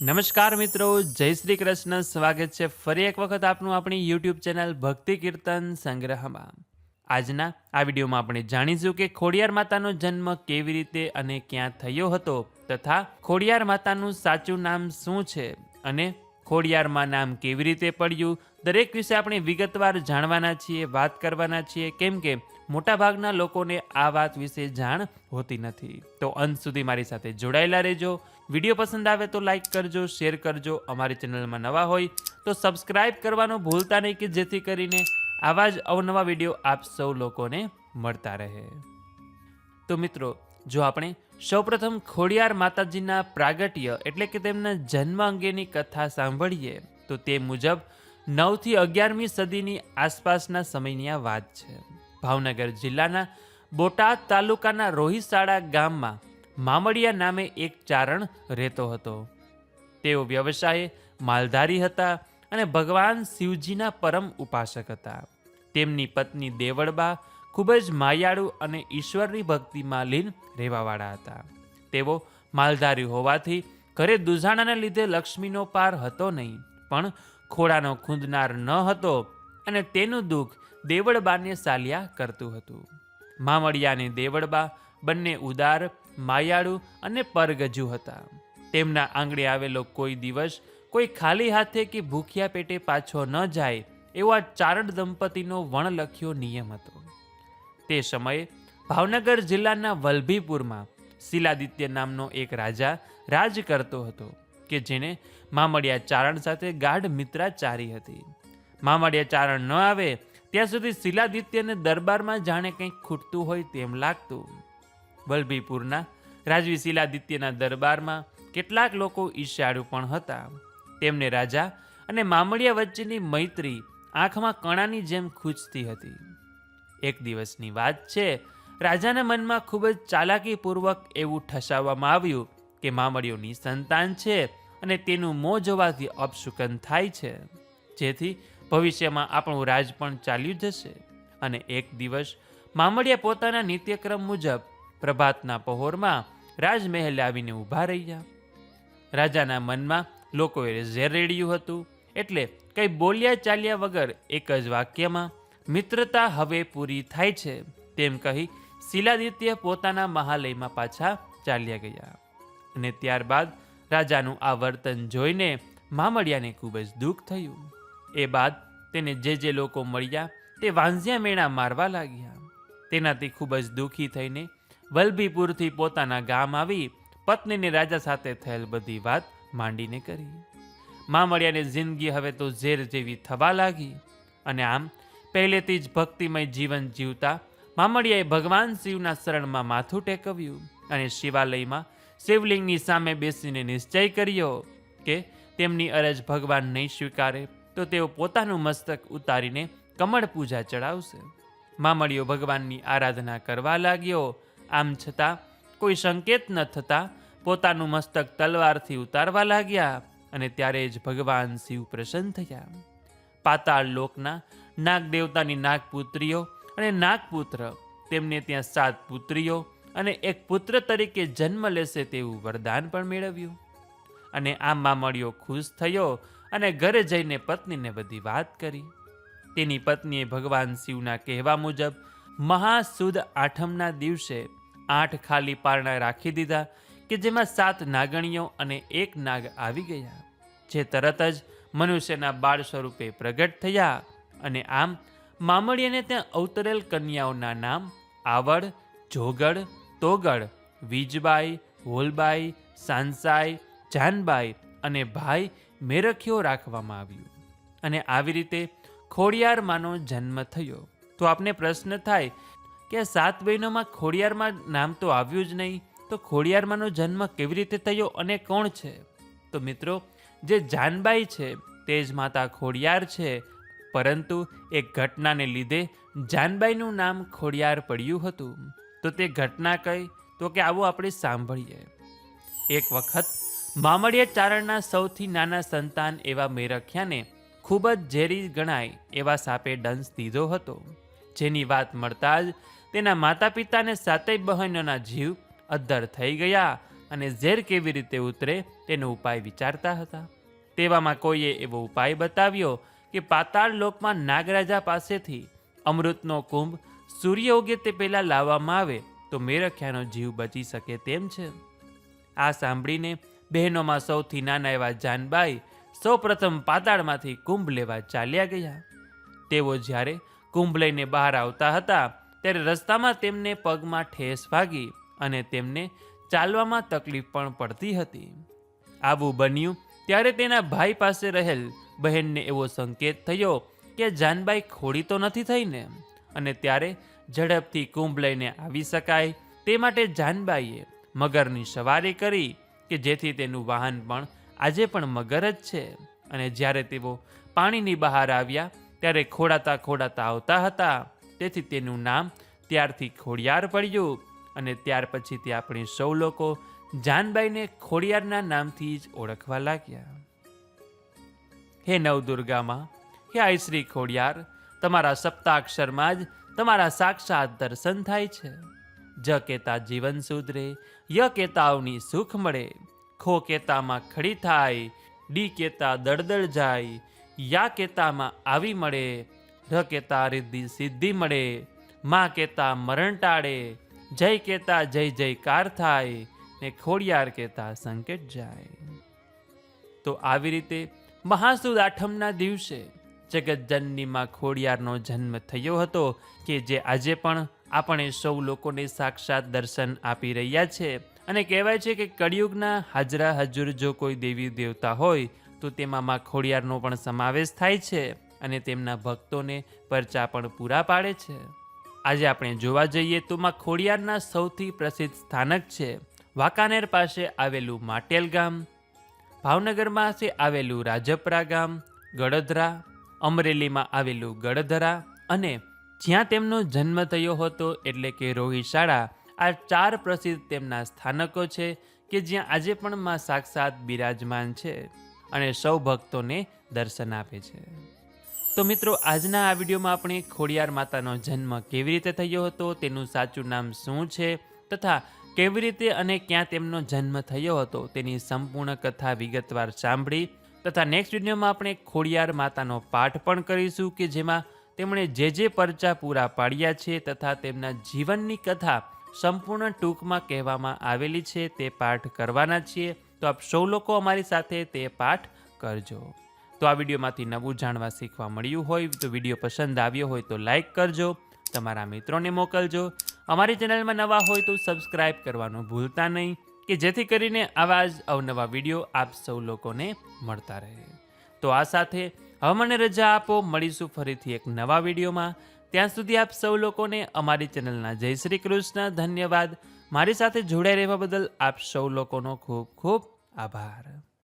નમસ્કાર મિત્રો, જય શ્રી કૃષ્ણ. સ્વાગત છે ફરી એક વખત આપનું આપણી યુટ્યુબ ચેનલ ભક્તિ કીર્તન સંગ્રહમાં. આજના આ વિડીયોમાં આપણે જાણીશું કે ખોડિયાર માતાનો જન્મ કેવી રીતે અને ક્યાં થયો હતો તથા ખોડિયાર માતાનું સાચું નામ શું છે અને ખોડિયારમાં નામ કેવી રીતે પડ્યું? દરેક વિશે આપણે વિગતવાર જાણવાના છીએ, વાત કરવાના છીએ, કેમ કે મોટાભાગના લોકોને આ વાત વિશે જાણ હોતી નથી. તો અંત સુધી મારી સાથે જોડાયેલા રહેજો. વીડિયો પસંદ આવે તો લાઈક કરજો શેર કરજો. અમારી ચેનલમાં નવા હોય તો સબસ્ક્રાઇબ કરવાનું ભૂલતા નહીં કે જેથી કરીને આવા જ અવનવા વીડિયો આપ સૌ લોકોને મળતા રહે. તો મિત્રો, જો આપણે સૌપ્રથમ ખોડિયાર માતાજીના પ્રાગટ્ય એટલે કે તેમના જન્મ અંગેની કથા સાંભળીએ, તો તે મુજબ નવથી અગિયારમી સદીની આસપાસના સમયની આ વાત છે. ભાવનગર જિલ્લાના બોટાદ તાલુકાના રોહિશાળા ગામમાં મામડિયા નામે એક ચારણ રહેતો હતો. તેઓ વ્યવસાયે માલધારી હતા અને ભગવાન શિવજીના પરમ ઉપાસક હતા. તેમની પત્ની દેવળબા ખૂબ જ માયાળુ અને ઈશ્વરની ભક્તિમાં લીન રહેવાવાળા હતા. તેઓ માલધારી હોવાથી ઘરે દુઝાણાને લીધે લક્ષ્મીનો પાર હતો નહીં, પણ ખોડાનો ખૂંદનાર ન હતો અને તેનું દુઃખ દેવળબાને સાલ્યા કરતું હતું. મામડિયા અને દેવળબા બંને ઉદાર માયાળુ અને પરગજુ હતા. તેમના આંગણે આવેલો કોઈ દિવસ કોઈ ખાલી હાથે કે ભૂખ્યા પેટે પાછો ન જાય એવો ચારણ દંપતીનો વણલખ્યો નિયમ હતો. તે સમયે ભાવનગર જિલ્લાના વલભીપુરમાં શિલાદિત્ય નામનો એક રાજા રાજ કરતો હતો કે જેને મામડિયા ચારણ સાથે ગાઢ મિત્રાચારી હતી. મામડિયા ચારણ ન આવે ત્યાં સુધી શિલાદિત્યને દરબારમાં જાણે કંઈક ખૂટતું હોય તેમ લાગતું. વલભીપુરના રાજવી શિલાદિત્યના દરબારમાં કેટલાક લોકો ઈર્ષ્યાળુ પણ હતા. તેમને રાજા અને મામડિયા વચ્ચેની મૈત્રી આંખમાં કણાની જેમ ખૂંચતી હતી. એક દિવસની વાત છે, રાજાના મનમાં ખૂબ જ ચાલાકીપૂર્વક એવું ઠસાવવામાં આવ્યું કે મામળીઓની સંતાન છે અને તેનું મોં જોવાથી અપશુકન થાય છે. જેથી ભવિષ્યમાં આપણું રાજ પણ ચાલ્યું જશે. અને એક દિવસ મામડિયા પોતાના નિત્યક્રમ મુજબ પ્રભાતના પહોરમાં રાજમહેલ આવીને ઊભા રહ્યા. રાજાના મનમાં લોકોએ ઝેર રેડ્યું હતું, એટલે કંઈ બોલ્યા ચાલ્યા વગર એક જ વાક્યમાં, મિત્રતા હવે પૂરી થાય છે, તેમ કહી શિલાદિત્ય પોતાના મહાલયમાં પાછા ચાલ્યા ગયા. અને ત્યારબાદ રાજાનું આ વર્તન જોઈને મામડિયાને ખૂબ જ દુઃખ થયું. એ બાદ તેને જે જે લોકો મળ્યા તે વાંઝિયા મેળા મારવા લાગ્યા. તેનાથી ખૂબ જ દુઃખી થઈને વલભીપુરથી પોતાના ગામ આવી પત્નીને રાજા સાથે થયેલ બધી વાત માંડીને કરી. મામળિયાની જિંદગી હવે તો ઝેર જેવી થવા લાગી અને આમ પહેલેથી જ ભક્તિમય જીવન જીવતા મામળિયાએ ભગવાન શિવના શરણમાં માથું ટેકવ્યું અને શિવાલયમાં શિવલિંગની સામે બેસીને નિશ્ચય કર્યો કે તેમની અરજ ભગવાન નહીં સ્વીકારે તો તેઓ પોતાનું મસ્તક ઉતારીને કમળ પૂજા ચડાવશે. મામડિયો ભગવાનની આરાધના કરવા લાગ્યો આમ છતાં કોઈ સંકેત ન થતાં પોતાનું મસ્તક તલવારથી ઉતારવા લાગ્યા અને ત્યારે જ ભગવાન શિવ પ્રસન્ન થયા. પાતાળ લોકના નાગ દેવતાની નાગપુત્રીઓ અને નાગપુત્ર, તેમને ત્યાં સાત પુત્રીઓ અને એક પુત્ર તરીકે જન્મ લેશે તેવું વરદાન પણ મેળવ્યું. અને આ મામડિયો ખુશ થયો અને ઘરે જઈને પત્નીને બધી વાત કરી. તેની પત્નીએ ભગવાન શિવના કહેવા મુજબ મહાસુદ આઠમના દિવસે આઠ ખાલી પારણા રાખી દીધા કે જેમાં સાત નાગણીઓ અને એક નાગ આવી ગયા, જે તરત જ મનુષ્યના બાળ સ્વરૂપે પ્રગટ થયા અને આમ મામડિયાને ત્યાં અવતરેલ કન્યાઓના નામ આવડ, જોગડ, તોગડ, વીજબાઈ, હોલબાઈ, સાંસાઈ, જાનબાઈ અને ભાઈ મેરખ્યો રાખવામાં આવ્યું અને આવી રીતે ખોડિયારમાંનો જન્મ થયો. તો આપને પ્રશ્ન થાય કે સાત બહેનોમાં ખોડિયારમાં નામ તો આવ્યું જ નહીં, તો ખોડિયારમાંનો જન્મ કેવી રીતે થયો અને કોણ છે? તો મિત્રો, જે જાનબાઈ છે તે જ માતા ખોડિયાર છે, પરંતુ એક ઘટનાને લીધે જાનબાઈનું નામ ખોડિયાર પડ્યું હતું. તો તે ઘટના કઈ? તો કે આવું આપણે સાંભળીએ. એક વખત મામડિયા ચારણના સૌથી નાના સંતાન એવા મેરખ્યાને ખૂબ જ ઝેરી ગણાય એવા સાપે દંશ દીધો હતો. જેની વાત મળતા જ તેના માતા પિતાને સાતેય બહેનોના જીવ અદ્ધર થઈ ગયા અને ઝેર કેવી રીતે ઉતરે તેનો ઉપાય વિચારતા હતા. તેવામાં કોઈએ એવો ઉપાય બતાવ્યો કે પાતાળ લોકમાં નાગરાજા પાસેથી અમૃતનો કુંભ સૂર્ય ઉગે તે પહેલાં લાવવામાં આવે તો મેરખ્યાનો જીવ બચી શકે તેમ છે. આ સાંભળીને બહેનોમાં સૌથી નાના એવા જાનબાઈ સૌપ્રથમ પાતાળમાંથી કુંભ લેવા ચાલ્યા ગયા. તેઓ જ્યારે કુંભ લઈને બહાર આવતા હતા, ત્યારે રસ્તામાં તેમને પગમાં ઠેસ ભાગી અને તેમને ચાલવામાં તકલીફ પણ પડતી હતી. આવું બન્યું ત્યારે તેના ભાઈ પાસે રહેલ બહેનને એવો સંકેત થયો કે જાનબાઈ ખોડી તો નથી થઈને અને ત્યારે ઝડપથી કુંભ લઈને આવી શકાય તે માટે જાનબાઈએ મગરની સવારી કરી કે જેથી તેનું વાહન પણ આજે પણ મગર જ છે અને જ્યારે તેઓ પાણીની બહાર આવ્યા ત્યારે ખોડાતા ખોડાતા આવતા હતા. તેથી તેનું નામ ત્યારથી ખોડિયાર પડ્યું અને ત્યાર પછીથી આપણે સૌ લોકો જાનબાઈને ખોડિયારના નામથી જ ઓળખવા લાગ્યા. હે નવદુર્ગામાં, હે આઈ શ્રી ખોડિયાર, તમારા સપ્તાક્ષરમાં જ તમારા સાક્ષાત દર્શન થાય છે. જ કેતા જીવન સુધરે, ય કેતાવની સુખ મળે. ખો કેતામાં ખડી થાય, ડી કેતા દળદળ જાય યા કેતામાં આવી મળે, ર કેતા રિદ્ધિ સિદ્ધિ મળે, માં કેતા મરણ ટાળે, જય કેતા જય જયકાર થાય, ને ખોડિયાર કેતા સંકેત જાય. તો આવી રીતે મહાસુદ આઠમના દિવસે જગતજનનીમાં ખોડિયારનો જન્મ થયો હતો કે જે આજે પણ આપણે સૌ લોકોને સાક્ષાત દર્શન આપી રહ્યા છે. અને કહેવાય છે કે કળિયુગના હાજરા હજુર જો કોઈ દેવી દેવતા હોય તેમાં માં ખોડિયારનો પણ સમાવેશ થાય છે અને તેમના ભક્તોને પરચા પણ પૂરા પાડે છે. આજે આપણે જોવા જઈએ તો માં ખોડિયારના સૌથી પ્રસિદ્ધ સ્થાનક છે વાંકાનેર પાસે આવેલું માટેલ ગામ ભાવનગરમાં છે આવેલું રાજપરા ગામ, ગડધરા, અમરેલીમાં આવેલું ગડધરા અને જ્યાં તેમનો જન્મ થયો હતો એટલે કે રોહિશાળા, આ ચાર પ્રસિદ્ધ તેમના સ્થાનકો છે કે જ્યાં આજે પણ માં સાક્ષાત બિરાજમાન છે. અને સૌ ભક્તોને દર્શન આપે છે. તો મિત્રો, આજના આ વિડીયોમાં આપણે ખોડિયાર માતાનો જન્મ કેવી રીતે થયો હતો, તેનું સાચું નામ શું છે, તથા કેવી રીતે અને ક્યાં તેમનો જન્મ થયો હતો, તેની સંપૂર્ણ કથા વિગતવાર સાંભળી, તથા નેક્સ્ટ વિડીયોમાં આપણે ખોડિયાર માતાનો પાઠ પણ કરીશું કે જેમાં તેમણે જે જે પરચા પૂરા પાડ્યા છે, તથા તેમના જીવનની કથા સંપૂર્ણ ટૂંકમાં કહેવામાં આવેલી છે, તે પાઠ કરવાના છીએ. તો આપ સૌ લોકો અમારી સાથે તે પાઠ કરજો. તો આ વિડીયોમાંથી નવું જાણવા શીખવા મળ્યું હોય, તો વીડિયો પસંદ આવ્યો હોય તો લાઈક કરજો, તમારા મિત્રોને મોકલજો. અમારી ચેનલમાં નવા હોય તો સબસ્ક્રાઈબ કરવાનું ભૂલતા નહીં, કે જેથી કરીને આવા જ અવનવા વીડિયો આપ સૌ લોકોને મળતા રહે. તો આ સાથે હવે મને રજા આપો, મળીશું ફરીથી એક નવા વિડીયોમાં. ત્યાં સુધી આપ સૌ લોકોને અમારી ચેનલના જય શ્રી કૃષ્ણ, ધન્યવાદ. મારી સાથે જોડાઈ રહેવા બદલ આપ સૌ લોકોનો ખૂબ ખૂબ Abara.